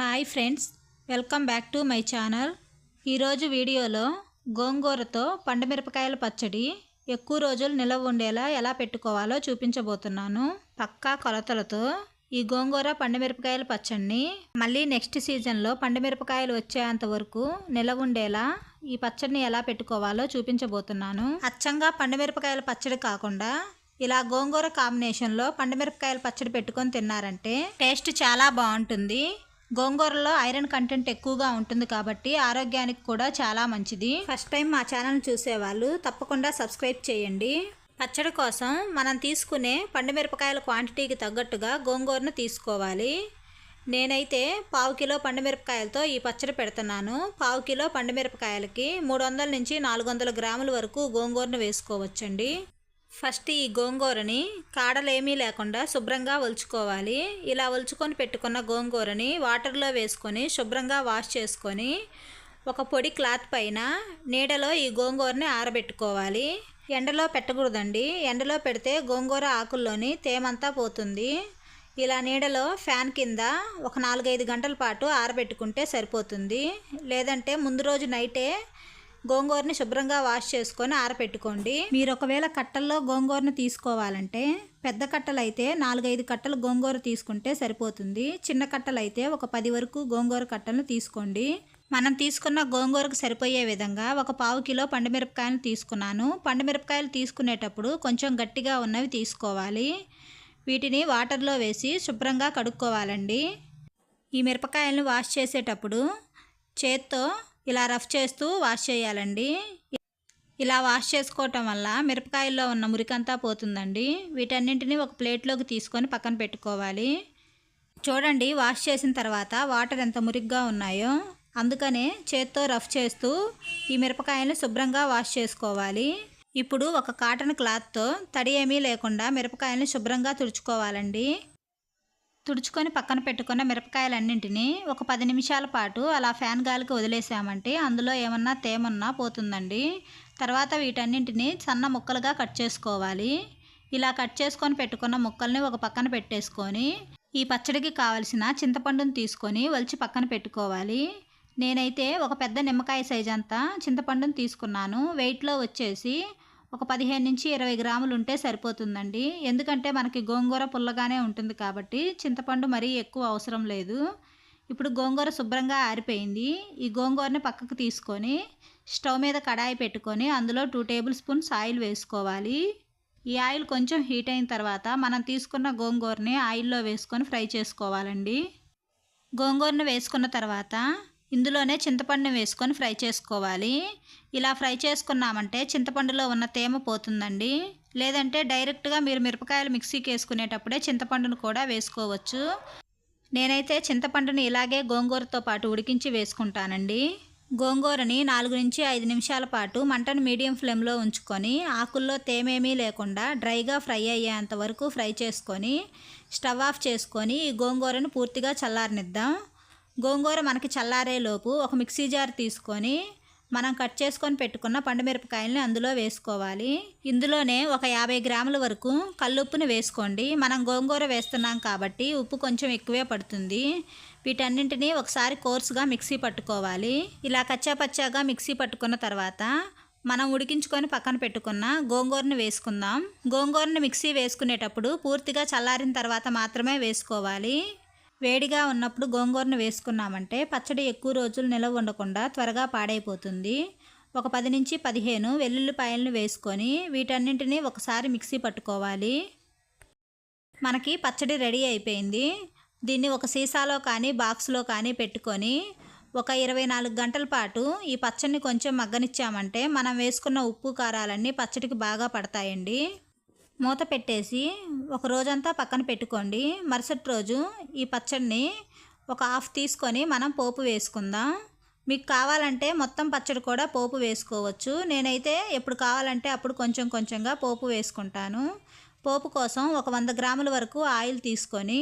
Hi friends welcome back to my channel. ఈరోజు వీడియోలో గోంగూరతో పండుమిరపకాయల పచ్చడి ఎక్కువ రోజులు నిలవ ఉండేలా ఎలా పెట్టుకోవాలో చూపించబోతున్నాను. పక్కా కొలతలతో ఈ గోంగూర పండుమిరపకాయల పచ్చడిని మళ్ళీ నెక్స్ట్ సీజన్లో పండుమిరపకాయలు వచ్చేంత వరకు నిలవ ఉండేలా ఈ పచ్చడిని ఎలా పెట్టుకోవాలో చూపించబోతున్నాను. అచ్చంగా పండుమిరపకాయల పచ్చడి కాకుండా ఇలా గోంగూర కాంబినేషన్లో పండుమిరపకాయల పచ్చడి పెట్టుకొని తిన్నారంటే టేస్ట్ చాలా బాగుంటుంది. గోంగూరలో ఐరన్ కంటెంట్ ఎక్కువగా ఉంటుంది కాబట్టి ఆరోగ్యానికి కూడా చాలా మంచిది. ఫస్ట్ టైం మా ఛానల్ చూసేవాళ్ళు తప్పకుండా సబ్స్క్రైబ్ చేయండి. పచ్చడి కోసం మనం తీసుకునే పండుమిరపకాయల క్వాంటిటీకి తగ్గట్టుగా గోంగూరను తీసుకోవాలి. నేనైతే పావు కిలో పండుమిరపకాయలతో ఈ పచ్చడి పెడుతున్నాను. పావు కిలో పండుమిరపకాయలకి మూడు వందల నుంచి నాలుగు వందల గ్రాముల వరకు గోంగూరను వేసుకోవచ్చండి. ఫస్ట్ ఈ గోంగూరని కాడలేమీ లేకుండా శుభ్రంగా ఒలుచుకోవాలి. ఇలా ఒలుచుకొని పెట్టుకున్న గోంగూరని వాటర్లో వేసుకొని శుభ్రంగా వాష్ చేసుకొని ఒక పొడి క్లాత్ పైన నీడలో ఈ గోంగూరని ఆరబెట్టుకోవాలి. ఎండలో పెట్టకూడదండి. ఎండలో పెడితే గోంగూర ఆకుల్లోని తేమంతా పోతుంది. ఇలా నీడలో ఫ్యాన్ కింద ఒక నాలుగైదు గంటల పాటు ఆరబెట్టుకుంటే సరిపోతుంది. లేదంటే ముందు రోజు నైటే గోంగూరని శుభ్రంగా వాష్ చేసుకొని ఆరపెట్టుకోండి. మీరు ఒకవేళ కట్టల్లో గోంగూరను తీసుకోవాలంటే పెద్ద కట్టలు అయితే నాలుగైదు కట్టలు గోంగూర తీసుకుంటే సరిపోతుంది. చిన్న కట్టలు అయితే ఒక పది వరకు గోంగూర కట్టలను తీసుకోండి. మనం తీసుకున్న గోంగూరకు సరిపోయే విధంగా ఒక పావు కిలో పండుమిరపకాయలు తీసుకున్నాను. పండుమిరపకాయలు తీసుకునేటప్పుడు కొంచెం గట్టిగా ఉన్నవి తీసుకోవాలి. వీటిని వాటర్లో వేసి శుభ్రంగా కడుక్కోవాలండి. ఈ మిరపకాయలను వాష్ చేసేటప్పుడు చేత్తో ఇలా రఫ్ చేస్తూ వాష్ చేయాలండి. ఇలా వాష్ చేసుకోవటం వల్ల మిరపకాయల్లో ఉన్న మురికంతా పోతుందండి. వీటన్నింటినీ ఒక ప్లేట్లోకి తీసుకొని పక్కన పెట్టుకోవాలి. చూడండి వాష్ చేసిన తర్వాత వాటర్ ఎంత మురిగ్గా ఉన్నాయో. అందుకనే చేత్తో రఫ్ చేస్తూ ఈ మిరపకాయలను శుభ్రంగా వాష్ చేసుకోవాలి. ఇప్పుడు ఒక కాటన్ క్లాత్తో తడి ఏమీ లేకుండా మిరపకాయలను శుభ్రంగా తుడుచుకోవాలండి. తుడుచుకొని పక్కన పెట్టుకున్న మిరపకాయలన్నింటినీ ఒక పది నిమిషాల పాటు అలా ఫ్యాన్ గాలికి వదిలేసామంటే అందులో ఏమన్నా తేమన్నా పోతుందండి. తర్వాత వీటన్నింటినీ సన్న ముక్కలుగా కట్ చేసుకోవాలి. ఇలా కట్ చేసుకొని పెట్టుకున్న ముక్కల్ని ఒక పక్కన పెట్టేసుకొని ఈ పచ్చడికి కావలసిన చింతపండును తీసుకొని వలిచి పక్కన పెట్టుకోవాలి. నేనైతే ఒక పెద్ద నిమ్మకాయ సైజ్ అంతా చింతపండును తీసుకున్నాను. వెయిట్లో వచ్చేసి ఒక పదిహేను నుంచి ఇరవై గ్రాములు ఉంటే సరిపోతుందండి. ఎందుకంటే మనకి గోంగూర పుల్లగానే ఉంటుంది కాబట్టి చింతపండు మరీ ఎక్కువ అవసరం లేదు. ఇప్పుడు గోంగూర శుభ్రంగా ఆరిపోయింది. ఈ గోంగూరని పక్కకు తీసుకొని స్టవ్ మీద కడాయి పెట్టుకొని అందులో టూ టేబుల్ స్పూన్స్ ఆయిల్ వేసుకోవాలి. ఈ ఆయిల్ కొంచెం హీట్ అయిన తర్వాత మనం తీసుకున్న గోంగూరని ఆయిల్లో వేసుకొని ఫ్రై చేసుకోవాలండి. గోంగూరను వేసుకున్న తర్వాత ఇందులోనే చింతపండుని వేసుకొని ఫ్రై చేసుకోవాలి. ఇలా ఫ్రై చేసుకున్నామంటే చింతపండులో ఉన్న తేమ పోతుందండి. లేదంటే డైరెక్ట్గా మీరు మిరపకాయలు మిక్సీకి వేసుకునేటప్పుడే చింతపండును కూడా వేసుకోవచ్చు. నేనైతే చింతపండుని ఇలాగే గోంగూరతో పాటు ఉడికించి వేసుకుంటానండి. గోంగూరని నాలుగు నుంచి ఐదు నిమిషాల పాటు మంటను మీడియం ఫ్లేమ్లో ఉంచుకొని ఆకుల్లో తేమేమీ లేకుండా డ్రైగా ఫ్రై అయ్యేంత వరకు ఫ్రై చేసుకొని స్టవ్ ఆఫ్ చేసుకొని ఈ గోంగూరను పూర్తిగా చల్లారనిద్దాం. గోంగూర మనకి చల్లారేలోపు ఒక మిక్సీ జార్ తీసుకొని మనం కట్ చేసుకొని పెట్టుకున్న పండుమిరపకాయలని అందులో వేసుకోవాలి. ఇందులోనే ఒక యాభై గ్రాముల వరకు కల్లుప్పుని వేసుకోండి. మనం గోంగూర వేస్తున్నాం కాబట్టి ఉప్పు కొంచెం ఎక్కువే పడుతుంది. వీటన్నింటినీ ఒకసారి కోర్సుగా మిక్సీ పట్టుకోవాలి. ఇలా కచ్చాపచ్చాగా మిక్సీ పట్టుకున్న తర్వాత మనం ఉడికించుకొని పక్కన పెట్టుకున్న గోంగూరను వేసుకుందాం. గోంగూరను మిక్సీ వేసుకునేటప్పుడు పూర్తిగా చల్లారిన తర్వాత మాత్రమే వేసుకోవాలి. వేడిగా ఉన్నప్పుడు గోంగూరను వేసుకున్నామంటే పచ్చడి ఎక్కువ రోజులు నిలవ ఉండకుండా త్వరగా పాడైపోతుంది. ఒక పది నుంచి పదిహేను వెల్లుల్లిపాయలను వేసుకొని వీటన్నింటినీ ఒకసారి మిక్సీ పట్టుకోవాలి. మనకి పచ్చడి రెడీ అయిపోయింది. దీన్ని ఒక సీసాలో కానీ బాక్స్లో కానీ పెట్టుకొని ఒక ఇరవై నాలుగు గంటల పాటు ఈ పచ్చడిని కొంచెం మగ్గనిచ్చామంటే మనం వేసుకున్న ఉప్పు కారాలన్నీ పచ్చడికి బాగా పడతాయండి. మూత పెట్టేసి ఒక రోజంతా పక్కన పెట్టుకోండి. మరుసటి రోజు ఈ పచ్చడిని ఒక హాఫ్ తీసుకొని మనం పోపు వేసుకుందాం. మీకు కావాలంటే మొత్తం పచ్చడి కూడా పోపు వేసుకోవచ్చు. నేనైతే ఎప్పుడు కావాలంటే అప్పుడు కొంచెం కొంచెంగా పోపు వేసుకుంటాను. పోపు కోసం ఒక వంద గ్రాముల వరకు ఆయిల్ తీసుకొని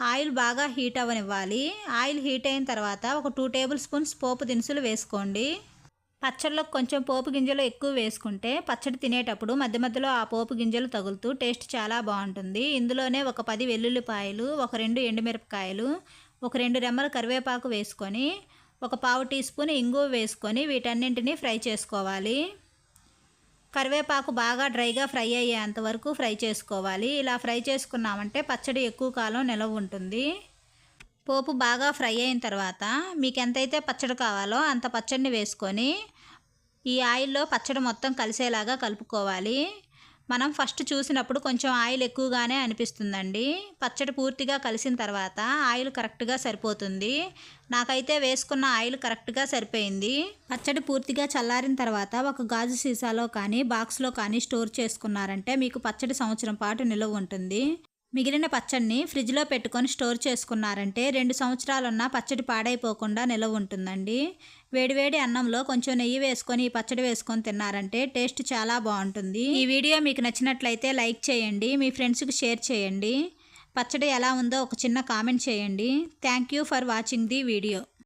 ఆయిల్ బాగా హీట్ అవ్వనివ్వాలి. ఆయిల్ హీట్ అయిన తర్వాత ఒక టూ టేబుల్ స్పూన్స్ పోపు దినుసులు వేసుకోండి. పచ్చడిలో కొంచెం పోపు గింజలు ఎక్కువ వేసుకుంటే పచ్చడి తినేటప్పుడు మధ్య మధ్యలో ఆ పోపు గింజలు తగులుతూ టేస్ట్ చాలా బాగుంటుంది. ఇందులోనే ఒక పది వెల్లుల్లిపాయలు ఒక రెండు ఎండుమిరపకాయలు ఒక రెండు రెమ్మల కరివేపాకు వేసుకొని ఒక పావు టీ స్పూన్ ఇంగువ వేసుకొని వీటన్నింటినీ ఫ్రై చేసుకోవాలి. కరివేపాకు బాగా డ్రైగా ఫ్రై అయ్యేంత వరకు ఫ్రై చేసుకోవాలి. ఇలా ఫ్రై చేసుకున్నామంటే పచ్చడి ఎక్కువ కాలం నిలవ ఉంటుంది. పోపు బాగా ఫ్రై అయిన తర్వాత మీకు ఎంతైతే పచ్చడి కావాలో అంత పచ్చడిని వేసుకొని ఈ ఆయిల్లో పచ్చడి మొత్తం కలిసేలాగా కలుపుకోవాలి. మనం ఫస్ట్ చూసినప్పుడు కొంచెం ఆయిల్ ఎక్కువగానే అనిపిస్తుందండి. పచ్చడి పూర్తిగా కలిసిన తర్వాత ఆయిల్ కరెక్ట్గా సరిపోతుంది. నాకైతే వేసుకున్న ఆయిల్ కరెక్ట్గా సరిపోయింది. పచ్చడి పూర్తిగా చల్లారిన తర్వాత ఒక గాజు సీసాలో కానీ బాక్స్లో కానీ స్టోర్ చేసుకున్నారంటే మీకు పచ్చడి సంవత్సరం పాటు నిలువ ఉంటుంది. మిగిలిన పచ్చడిని ఫ్రిడ్జ్లో పెట్టుకొని స్టోర్ చేసుకున్నారంటే రెండు సంవత్సరాలున్న పచ్చడి పాడైపోకుండా నిలవ ఉంటుందండి. వేడివేడి అన్నంలో కొంచెం నెయ్యి వేసుకొని ఈ పచ్చడి వేసుకొని తిన్నారంటే టేస్ట్ చాలా బాగుంటుంది. ఈ వీడియో మీకు నచ్చినట్లయితే లైక్ చేయండి మీ ఫ్రెండ్స్కి షేర్ చేయండి. పచ్చడి ఎలా ఉందో ఒక చిన్న కామెంట్ చేయండి. Thank you for watching the video.